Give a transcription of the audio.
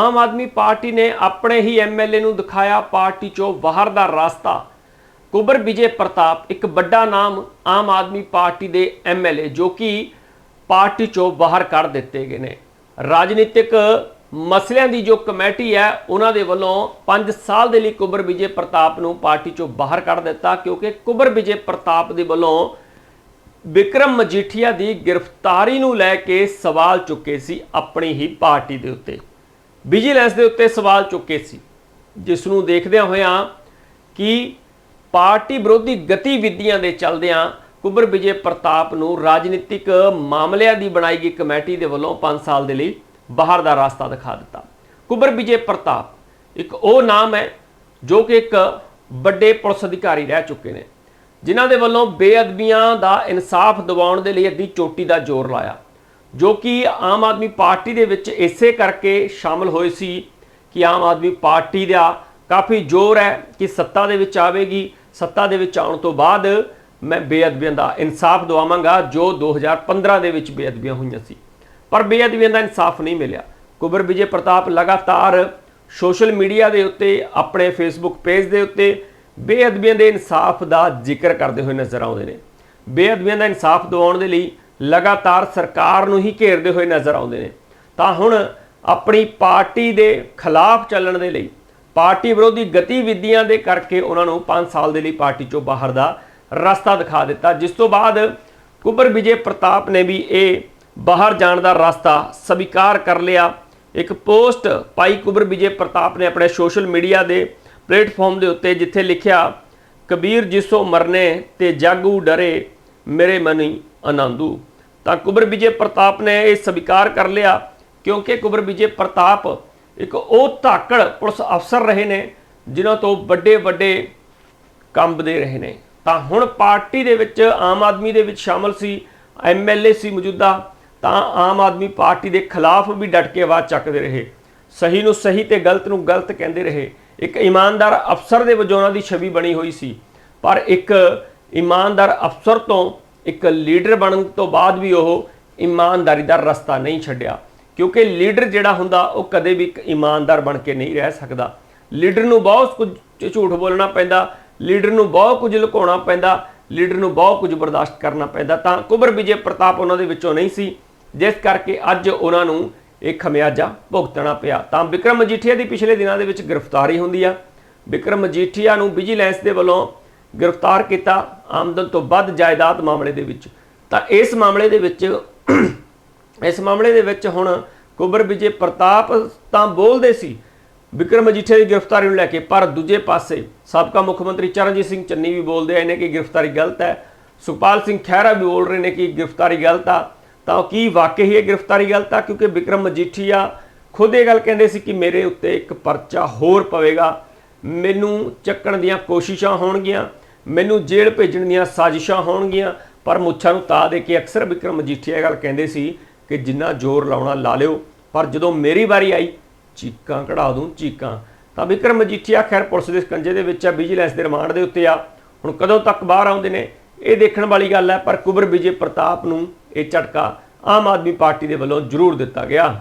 Aam Aadmi party ਨੇ ਆਪਣੇ ਹੀ MLA ਨੂੰ ਦਿਖਾਇਆ ਪਾਰਟੀ ਚੋਂ ਬਾਹਰ ਦਾ ਰਸਤਾ। ਕੁਬਰ ਵਿਜੇ ਪ੍ਰਤਾਪ ਇੱਕ ਵੱਡਾ ਨਾਮ ਆਮ ਆਦਮੀ ਪਾਰਟੀ ਦੇ ਐਮਐਲਏ ਜੋ ਕਿ ਪਾਰਟੀ ਚੋਂ ਬਾਹਰ ਕੱਢ ਦਿੱਤੇ ਗਏ ਨੇ। ਰਾਜਨੀਤਿਕ ਮਸਲਿਆਂ ਦੀ ਜੋ ਕਮੇਟੀ ਹੈ, ਉਹਨਾਂ ਦੇ ਵੱਲੋਂ 5 ਸਾਲ ਦੇ ਲਈ ਕੁਬਰ ਵਿਜੇ ਪ੍ਰਤਾਪ ਨੂੰ ਪਾਰਟੀ ਚੋਂ ਬਾਹਰ ਕੱਢ ਦਿੱਤਾ ਕਿਉਂਕਿ ਕੁਬਰ ਵਿਜੇ ਪ੍ਰਤਾਪ ਦੇ ਵੱਲੋਂ ਵਿਕਰਮ ਮਜੀਠੀਆ ਦੀ ਗ੍ਰਿਫਤਾਰੀ ਨੂੰ ਲੈ ਕੇ ਸਵਾਲ ਚੁੱਕੇ ਸੀ ਆਪਣੀ ਹੀ ਪਾਰਟੀ ਦੇ ਉੱਤੇ। ਵਿਜੀਲੈਂਸ ਦੇ ਉੱਤੇ ਸਵਾਲ ਚੁੱਕੇ ਸੀ, ਜਿਸ ਨੂੰ ਦੇਖਦਿਆਂ ਹੋਇਆਂ ਕਿ ਪਾਰਟੀ ਵਿਰੋਧੀ ਗਤੀਵਿਧੀਆਂ ਦੇ ਚੱਲਦਿਆਂ ਕੁਬਰ ਵਿਜੇ ਪ੍ਰਤਾਪ ਨੂੰ ਰਾਜਨੀਤਿਕ ਮਾਮਲਿਆਂ ਦੀ ਬਣਾਈ ਗਈ ਕਮੇਟੀ ਦੇ ਵੱਲੋਂ 5 ਸਾਲ ਦੇ ਲਈ ਬਾਹਰ ਦਾ ਰਸਤਾ ਦਿਖਾ ਦਿੱਤਾ। ਕੁਬਰ ਵਿਜੇ ਪ੍ਰਤਾਪ ਇੱਕ ਉਹ ਨਾਮ ਹੈ ਜੋ ਕਿ ਇੱਕ ਵੱਡੇ ਪੁਲਿਸ ਅਧਿਕਾਰੀ ਰਹਿ ਚੁੱਕੇ ਨੇ, ਜਿਨ੍ਹਾਂ ਦੇ ਵੱਲੋਂ ਬੇਅਦਬੀਆਂ ਦਾ ਇਨਸਾਫ ਦਿਵਾਉਣ ਦੇ ਲਈ ਅੱਡੀ ਚੋਟੀ ਦਾ ਜ਼ੋਰ ਲਾਇਆ। ਜੋ ਕਿ ਆਮ ਆਦਮੀ ਪਾਰਟੀ ਦੇ ਵਿੱਚ ਇਸੇ ਕਰਕੇ ਸ਼ਾਮਲ ਹੋਏ ਸੀ ਕਿ ਆਮ ਆਦਮੀ ਪਾਰਟੀ ਦਾ ਕਾਫੀ ਜ਼ੋਰ ਹੈ ਕਿ ਸੱਤਾ ਦੇ ਵਿੱਚ ਆਵੇਗੀ। ਸੱਤਾ ਦੇ ਵਿੱਚ ਆਉਣ ਤੋਂ ਬਾਅਦ ਮੈਂ ਬੇਅਦਬੀਆਂ ਦਾ ਇਨਸਾਫ ਦਵਾਵਾਂਗਾ, ਜੋ 2015 ਦੇ ਵਿੱਚ ਬੇਅਦਬੀਆਂ ਹੋਈਆਂ ਸੀ। ਪਰ ਬੇਅਦਬੀਆਂ ਦਾ ਇਨਸਾਫ ਨਹੀਂ ਮਿਲਿਆ। ਕੁਬਰ ਵਿਜੇ ਪ੍ਰਤਾਪ ਲਗਾਤਾਰ ਸੋਸ਼ਲ ਮੀਡੀਆ ਦੇ ਉੱਤੇ, ਆਪਣੇ ਫੇਸਬੁੱਕ ਪੇਜ ਦੇ ਉੱਤੇ ਬੇਅਦਬੀਆਂ ਦੇ ਇਨਸਾਫ ਦਾ ਜ਼ਿਕਰ ਕਰਦੇ ਹੋਏ ਨਜ਼ਰ ਆਉਂਦੇ ਨੇ। ਬੇਅਦਬੀਆਂ ਦਾ ਇਨਸਾਫ ਦਿਵਾਉਣ ਦੇ ਲਈ ਲਗਾਤਾਰ ਸਰਕਾਰ ਨੂੰ ਹੀ ਘੇਰਦੇ ਹੋਏ ਨਜ਼ਰ ਆਉਂਦੇ ਨੇ। ਤਾਂ ਹੁਣ ਆਪਣੀ ਪਾਰਟੀ ਦੇ ਖਿਲਾਫ ਚੱਲਣ ਦੇ ਲਈ, ਪਾਰਟੀ ਵਿਰੋਧੀ ਗਤੀਵਿਧੀਆਂ ਦੇ ਕਰਕੇ ਉਹਨਾਂ ਨੂੰ 5 ਸਾਲ ਦੇ ਲਈ ਪਾਰਟੀ ਚੋਂ ਬਾਹਰ ਦਾ ਰਸਤਾ ਦਿਖਾ ਦਿੱਤਾ। ਜਿਸ ਤੋਂ ਬਾਅਦ ਕੁਬਰ ਵਿਜੇ ਪ੍ਰਤਾਪ ਨੇ ਵੀ ਇਹ ਬਾਹਰ ਜਾਣ ਦਾ ਰਸਤਾ ਸਵੀਕਾਰ ਕਰ ਲਿਆ। ਇੱਕ ਪੋਸਟ ਪਾਈ ਕੁਬਰ ਵਿਜੇ ਪ੍ਰਤਾਪ ਨੇ ਆਪਣੇ ਸੋਸ਼ਲ ਮੀਡੀਆ ਦੇ ਪਲੇਟਫਾਰਮ ਦੇ ਉੱਤੇ, ਜਿੱਥੇ ਲਿਖਿਆ, ਕਬੀਰ ਜਿਸੋ ਮਰਨੇ ਤੇ ਜਾਗੂ ਡਰੇ, ਮੇਰੇ ਮਨੀ ਆਨੰਦੂ ਤਾਂ ਕੁਬਰ ਵਿਜੇ ਪ੍ਰਤਾਪ ਨੇ ਇਹ ਸਵੀਕਾਰ ਕਰ ਲਿਆ, ਕਿਉਂਕਿ ਕੁਬਰ ਵਿਜੇ ਪ੍ਰਤਾਪ ਇੱਕ ਉਹ ਧਾਕੜ ਪੁਲਿਸ ਅਫਸਰ ਰਹੇ ਨੇ, ਜਿਨ੍ਹਾਂ ਤੋਂ ਵੱਡੇ ਵੱਡੇ ਕੰਬਦੇ ਰਹੇ ਨੇ। ਤਾਂ ਹੁਣ ਪਾਰਟੀ ਦੇ ਵਿੱਚ ਆਮ ਆਦਮੀ ਦੇ ਵਿੱਚ ਸ਼ਾਮਲ ਸੀ ਐਮਐਲਏ ਸੀ ਮੌਜੂਦਾ, ਤਾਂ ਆਮ ਆਦਮੀ ਪਾਰਟੀ ਦੇ ਖਿਲਾਫ ਵੀ ਡਟ ਕੇ ਆਵਾਜ਼ ਚੱਕਦੇ ਰਹੇ। ਸਹੀ ਨੂੰ ਸਹੀ ਤੇ ਗਲਤ ਨੂੰ ਗਲਤ ਕਹਿੰਦੇ ਰਹੇ। ਇੱਕ ਇਮਾਨਦਾਰ ਅਫਸਰ ਦੇ ਵਜੋਂ ਉਹਨਾਂ ਦੀ ਛਵੀ ਬਣੀ ਹੋਈ ਸੀ। ਪਰ ਇੱਕ ਇਮਾਨਦਾਰ ਅਫਸਰ ਤੋਂ ਇੱਕ ਲੀਡਰ ਬਣਨ ਤੋਂ ਬਾਅਦ ਵੀ ਉਹ ਇਮਾਨਦਾਰੀ ਦਾ ਰਸਤਾ ਨਹੀਂ ਛੱਡਿਆ। ਕਿਉਂਕਿ ਲੀਡਰ ਜਿਹੜਾ ਹੁੰਦਾ, ਉਹ ਕਦੇ ਵੀ ਇੱਕ ਇਮਾਨਦਾਰ ਬਣ ਕੇ ਨਹੀਂ ਰਹਿ ਸਕਦਾ। ਲੀਡਰ ਨੂੰ ਬਹੁਤ ਕੁਝ ਝੂਠ ਬੋਲਣਾ ਪੈਂਦਾ, ਲੀਡਰ ਨੂੰ ਬਹੁਤ ਕੁਝ ਲੁਕਾਉਣਾ ਪੈਂਦਾ, ਲੀਡਰ ਨੂੰ ਬਹੁਤ ਕੁਝ ਬਰਦਾਸ਼ਤ ਕਰਨਾ ਪੈਂਦਾ। ਤਾਂ ਕੁਬਰ ਵਿਜੇ ਪ੍ਰਤਾਪ ਉਹਨਾਂ ਦੇ ਵਿੱਚੋਂ ਨਹੀਂ ਸੀ। ਜਿਸ ਕਰਕੇ ਅੱਜ ਉਹਨਾਂ ਨੂੰ ਇਹ ਖਮਿਆਜਾ ਭੁਗਤਣਾ ਪਿਆ। ਤਾਂ ਵਿਕਰਮ ਮਜੀਠੀਆ ਦੀ ਪਿਛਲੇ ਦਿਨਾਂ ਦੇ ਵਿੱਚ ਗ੍ਰਿਫਤਾਰੀ ਹੁੰਦੀ ਆ। ਵਿਕਰਮ ਮਜੀਠੀਆ ਨੂੰ ਵਿਜੀਲੈਂਸ ਦੇ ਵੱਲੋਂ ਗ੍ਰਿਫਤਾਰ ਕੀਤਾ ਆਮਦਨ ਤੋਂ ਵੱਧ ਜਾਇਦਾਦ ਮਾਮਲੇ ਦੇ ਵਿੱਚ। ਤਾਂ ਇਸ ਮਾਮਲੇ ਦੇ ਵਿੱਚ, ਇਸ ਮਾਮਲੇ ਦੇ ਵਿੱਚ ਹੁਣ ਕੁਬਰ ਵਿਜੇ ਪ੍ਰਤਾਪ ਤਾਂ ਬੋਲਦੇ ਸੀ, ਵਿਕਰਮ ਮਜੀਠੀਆ ਦੀ ਗ੍ਰਿਫਤਾਰੀ ਨੂੰ ਲੈ ਕੇ, ਪਰ ਦੂਜੇ ਪਾਸੇ ਸਾਬਕਾ ਮੁੱਖ ਮੰਤਰੀ ਚਰਨਜੀਤ ਸਿੰਘ ਚੰਨੀ ਵੀ ਬੋਲਦੇ ਆਏ ਨੇ ਕਿ ਗ੍ਰਿਫਤਾਰੀ ਗਲਤ ਹੈ? ਸੁਖਪਾਲ ਸਿੰਘ ਖਹਿਰਾ ਵੀ ਬੋਲ ਰਹੇ ਨੇ ਕਿ ਗ੍ਰਿਫਤਾਰੀ ਗਲਤ ਆ। ਤਾਂ ਕੀ ਵਾਕਈ ਇਹ ਗ੍ਰਿਫਤਾਰੀ ਗਲਤ ਆ? ਕਿਉਂਕਿ ਵਿਕਰਮ ਮਜੀਠੀਆ ਖੁਦ ਇਹ ਗੱਲ ਕਹਿੰਦੇ ਸੀ ਕਿ ਮੇਰੇ ਉੱਤੇ ਇੱਕ ਪਰਚਾ ਹੋਰ ਪਵੇਗਾ। ਮੈਨੂੰ ਚੱਕਣ ਦੀਆਂ ਕੋਸ਼ਿਸ਼ਾਂ ਹੋਣਗੀਆਂ। ਮੈਨੂੰ ਜੇਲ੍ਹ ਭੇਜਣ ਦੀਆਂ ਸਾਜ਼ਿਸ਼ਾਂ ਹੋਣਗੀਆਂ, ਪਰ ਮੁੱਛਾਂ ਨੂੰ ਤਾ ਦੇ ਕੇ ਅਕਸਰ ਵਿਕਰਮ ਮਜੀਠੀਆ ਇਹ ਗੱਲ ਕਹਿੰਦੇ ਸੀ ਕਿ ਜਿੰਨਾ ਜ਼ੋਰ ਲਾਉਣਾ ਲਾ ਲਿਓ, ਪਰ ਜਦੋਂ ਮੇਰੀ ਵਾਰੀ ਆਈ, ਚੀਕਾਂ ਕਢਾ ਦੂੰ ਚੀਕਾਂ। ਤਾਂ ਵਿਕਰਮ ਮਜੀਠੀਆ ਖੈਰ ਪੁਲਿਸ ਦੇ ਸਕੰਜੇ ਦੇ ਵਿੱਚ ਆ ਵਿਜੀਲੈਂਸ ਦੇ ਰਿਮਾਂਡ ਦੇ ਉੱਤੇ ਆ। ਹੁਣ ਕਦੋਂ ਤੱਕ ਬਾਹਰ ਆਉਂਦੇ ਨੇ? ਇਹ ਦੇਖਣ ਵਾਲੀ ਗੱਲ ਹੈ, ਪਰ ਕੁਬਰ ਵਿਜੇ ਪ੍ਰਤਾਪ ਨੂੰ ਇਹ ਝਟਕਾ ਆਮ ਆਦਮੀ ਪਾਰਟੀ ਦੇ ਵੱਲੋਂ ਜ਼ਰੂਰ ਦਿੱਤਾ ਗਿਆ।